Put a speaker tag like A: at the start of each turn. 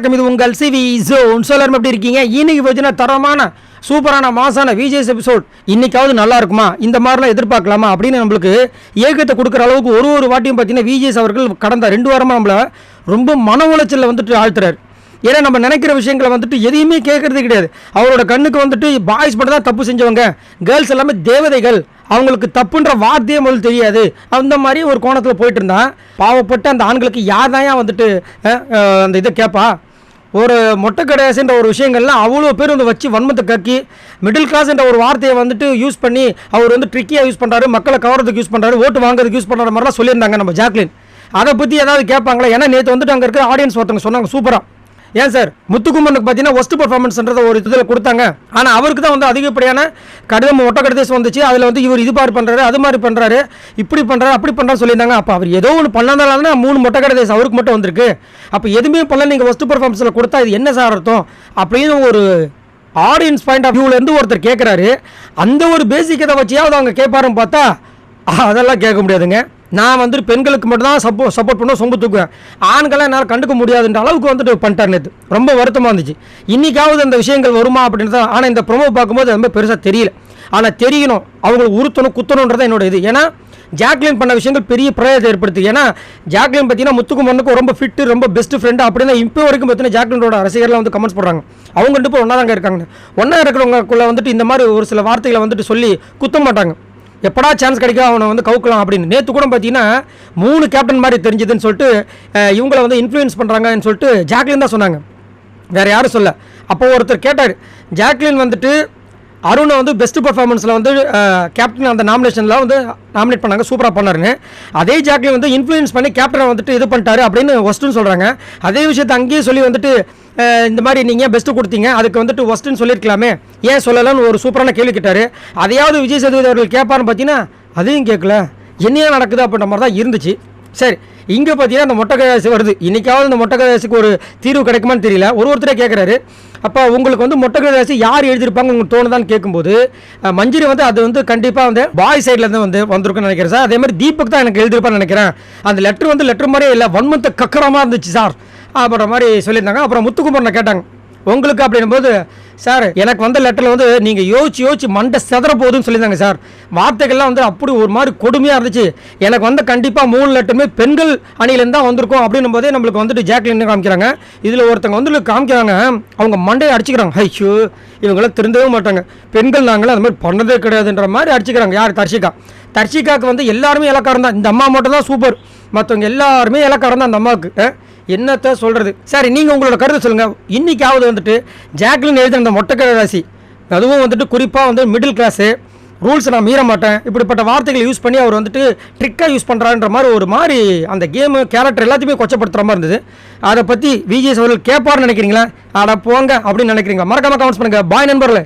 A: வணக்கம் இது உங்கள் சிவி ஜோன். சோலர் எப்படி இருக்கீங்க? இன்னைக்கு பார்த்தீங்கன்னா தரமான சூப்பரான மாசான விஜேஸ் எபிசோட் இன்னைக்காவது நல்லா இருக்குமா? இந்த மாதிரிலாம் எதிர்பார்க்கலாமா? அப்படின்னு நம்மளுக்கு ஏகத்தை கொடுக்குற அளவுக்கு ஒரு ஒரு வாட்டியும் பார்த்தீங்கன்னா விஜேஸ் அவர்கள் கடந்த ரெண்டு வாரமாக நம்மளை ரொம்ப மன உளைச்சலில் வந்துட்டு ஆழ்த்துறாரு. ஏன்னா நம்ம நினைக்கிற விஷயங்களை வந்துட்டு எதையுமே கேட்கறது கிடையாது. அவரோட கண்ணுக்கு வந்துட்டு பாய்ஸ் மட்டும் தான் தப்பு செஞ்சவங்க. கேர்ள்ஸ் எல்லாமே தேவதைகள். அவங்களுக்கு தப்புன்ற வார்த்தையே முதல் தெரியாது. அந்த மாதிரி ஒரு கோணத்தில் போயிட்டு இருந்தான். பாவப்பட்ட அந்த ஆண்களுக்கு யார் தான் வந்துட்டு அந்த இதை கேட்பா? ஒரு மொட்டை ஒரு விஷயங்கள்லாம் அவ்வளோ பேர் வந்து வச்சு வன்மத்தை கக்கி மிடில் கிளாஸ்ன்ற ஒரு வார்த்தையை வந்துட்டு யூஸ் பண்ணி அவர் வந்து ட்ரிக்கியாக யூஸ் பண்ணுறாரு மக்களை கவர்றதுக்கு யூஸ் பண்ணுறாரு ஓட்டு வாங்குறதுக்கு யூஸ் பண்ணுற மாதிரிலாம் சொல்லியிருந்தாங்க நம்ம ஜாக்லின். அதை பற்றி ஏதாவது கேட்பாங்களா? ஏன்னா நேற்று வந்துட்டு அங்கே இருக்கிற ஆடியன்ஸ் ஒருத்தவங்க சொன்னாங்க சூப்பராக ஏன் சார்? முத்துக்குமனுக்கு பார்த்தீங்கன்னா ஒஸ்ட் பர்ஃபார்மன்ஸ்ன்றத ஒரு இதில் கொடுத்தாங்க. ஆனால் அவருக்கு தான் வந்து அதிகப்படியான கடிதம் ஒட்ட கடிதம் வந்துச்சு. அதில் வந்து இவர் இது மாதிரி பண்ணுறாரு அது மாதிரி பண்ணுறாரு இப்படி பண்ணுறாரு அப்படி பண்ணுறான்னு சொல்லியிருந்தாங்க. அப்போ அவர் ஏதோ ஒன்று பண்ணாதான் மூணு மொட்டை கடிதம் அவருக்கு மட்டும் வந்திருக்கு. அப்போ எதுவுமே பண்ணல நீங்கள் ஒஸ்ட் பர்ஃபார்மன்ஸில் கொடுத்தா இது என்ன சார் அர்த்தம்? அப்படின்னு ஒரு ஆடியன்ஸ் பாயிண்ட் ஆஃப் வியூலேருந்து ஒருத்தர் கேட்குறாரு அந்த ஒரு பேசிக் இதை வச்சியாவது அவங்க கேட்பாருன்னு பார்த்தா அதெல்லாம் கேட்க முடியாதுங்க. நான் வந்துட்டு பெண்களுக்கு மட்டும்தான் சப்போ சப்போர்ட் பண்ண சொம்பு தூக்குவேன். ஆண்களை என்னால் கண்டுக்க முடியாதுன்ற அளவுக்கு வந்துட்டு பண்ணிட்டார் நேற்று ரொம்ப வருத்தமாக இருந்துச்சு. இன்றைக்காவது அந்த விஷயங்கள் வருமா அப்படின்னு தான் ஆனால் இந்த ப்ரொமோ பார்க்கும்போது ரொம்ப பெருசாக தெரியல. ஆனால் தெரியணும் அவங்களுக்கு உறுத்தணும் குத்தணுன்றதான் என்னோட இது. ஏன்னா ஜாக்லின் பண்ண விஷயங்கள் பெரிய பிரயோஜனத்தை ஏற்படுத்து ஏன்னா ஜாக்லின் பார்த்தீங்கன்னா முத்துக்குமரனுக்கு ரொம்ப ஃபிட்டு ரொம்ப பெஸ்ட் ஃப்ரெண்டு அப்படின்னு இப்போ வரைக்கும் பார்த்தீங்கன்னா ஜாக்லினோட ரசிகர்லாம் வந்து கமெண்ட்ஸ் போடுறாங்க. அவங்க ரெண்டு பேரும் ஒன்றா தாங்க இருக்காங்க ஒன்றா இருக்கிறவங்களுக்குள்ள வந்துட்டு இந்த மாதிரி ஒரு சில வார்த்தைகளை வந்துட்டு சொல்லி குத்த மாட்டாங்க எப்படா சான்ஸ் கிடைக்கும் அவனை வந்து கவுக்கலாம் அப்படின்னு. நேற்று கூட பார்த்தீங்கன்னா மூணு கேப்டன் மாதிரி தெரிஞ்சதுன்னு சொல்லிட்டு இவங்களை வந்து இன்ஃப்ளூயன்ஸ் பண்ணுறாங்கன்னு சொல்லிட்டு ஜாக்லின் தான் சொன்னாங்க. வேறு யாரும் சொல்ல. அப்போ ஒருத்தர் கேட்டார் ஜாக்லின் வந்துட்டு அருணை வந்து பெஸ்ட் பர்ஃபார்மன்ஸில் வந்து கேப்டன் அந்த நாமினேஷனில் வந்து நாமினேட் பண்ணாங்க சூப்பராக பண்ணாருன்னு. அதே ஜாக்லின் வந்து இன்ஃப்ளூயன்ஸ் பண்ணி கேப்டனை வந்துட்டு இது பண்ணிட்டாரு அப்படின்னு ஒஸ்ட்டுன்னு சொல்கிறாங்க அதே விஷயத்தை அங்கேயே சொல்லி வந்துட்டு இந்த மாதிரி நீங்கள் பெஸ்ட்டு கொடுத்தீங்க? அதுக்கு வந்துட்டு ஒஸ்ட்டுன்னு சொல்லியிருக்கலாமே. ஏன் சொல்லலைன்னு ஒரு சூப்பரான கேள்வி கேட்டார். அதையாவது விஜய் சேதுபதி அவர்கள் கேட்பாருன்னு பார்த்தீங்கன்னா அதையும் கேட்கல. என்னையா நடக்குது அப்படின்ற மாதிரி தான் இருந்துச்சு. சரி இங்கே பார்த்தீங்கன்னா அந்த மொட்டை கையாசி வருது. இன்றைக்காவது அந்த மொட்டை ஒரு தீர்வு கிடைக்குமான்னு தெரியல. ஒரு ஒருத்தரே கேட்குறாரு. அப்போ உங்களுக்கு வந்து மொட்டை கையாசி யார் எழுதியிருப்பாங்க உங்களுக்கு தோணுதான்னு கேட்கும்போது மஞ்சிரி வந்து அது வந்து கண்டிப்பாக வந்து பாய் சைட்லேருந்து வந்து வந்திருக்குன்னு நினைக்கிறேன் சார். அதே மாதிரி தீபக் தான் எனக்கு எழுதியிருப்பான்னு நினைக்கிறேன். அந்த லெட்டர் வந்து லெட்டர் மாதிரியே இல்லை. ஒன் மந்த்து கக்கரமாக இருந்துச்சு சார். அப்படின்ற மாதிரி சொல்லியிருந்தாங்க. அப்புறம் முத்துக்குமரனை கேட்டாங்க. உங்களுக்கு அப்படின்னும் போது சார் எனக்கு வந்த லெட்டரில் வந்து நீங்கள் யோசிச்சு யோசிச்சு மண்டை செதற போகுதுன்னு சொல்லியிருந்தாங்க சார். வார்த்தைகள்லாம் வந்து அப்படி ஒரு மாதிரி கொடுமையாக இருந்துச்சு. எனக்கு வந்து கண்டிப்பாக மூணு லெட்டருமே பெண்கள் அணியிலேருந்து தான் வந்திருக்கும். அப்படின்னும் போதே நம்மளுக்கு வந்துட்டு ஜாக்லின்னு காமிக்கிறாங்க. இதில் ஒருத்தங்க வந்து காமிக்கிறாங்க. அவங்க மண்டையை அடிச்சுக்கிறாங்க. ஐயோ இவங்களாம் திருந்தவே மாட்டாங்க. பெண்கள் நாங்களும் அது மாதிரி பண்ணதே கிடையாதுன்ற மாதிரி அடிச்சுக்கிறாங்க. யார்? தர்ஷிகா. தர்ஷிகாவுக்கு வந்து எல்லாருமே இலக்காரம் தான் இந்த அம்மா மட்டும் தான் சூப்பர் மற்றவங்க எல்லாருமே இலக்காரம் தான் அந்த அம்மாவுக்கு. என்னத்த சொல்கிறது சரி நீங்கள் உங்களோட கருத்தை சொல்லுங்கள் இன்றைக்காவது வந்துட்டு ஜாக்லின் எழுதின அந்த மொட்டைக்கடை ராசி அதுவும் வந்துட்டு குறிப்பாக வந்து மிடில் கிளாஸு ரூல்ஸ் நான் மீற மாட்டேன். இப்படிப்பட்ட வார்த்தைகளை யூஸ் பண்ணி அவர் வந்துட்டு ட்ரிக்காக யூஸ் பண்ணுறான்ற மாதிரி ஒரு மாதிரி அந்த கேமு கேரக்டர் எல்லாத்தையுமே கொச்சப்படுத்துகிற மாதிரி இருந்தது. அதை பற்றி விஜய் அவர்கள் கேட்பார்னு நினைக்கிறீங்களா? அட போங்க அப்படின்னு நினைக்கிறீங்களா? மறக்காம கமெண்ட்ஸ் பண்ணுங்கள் பாய் நண்பர்களே.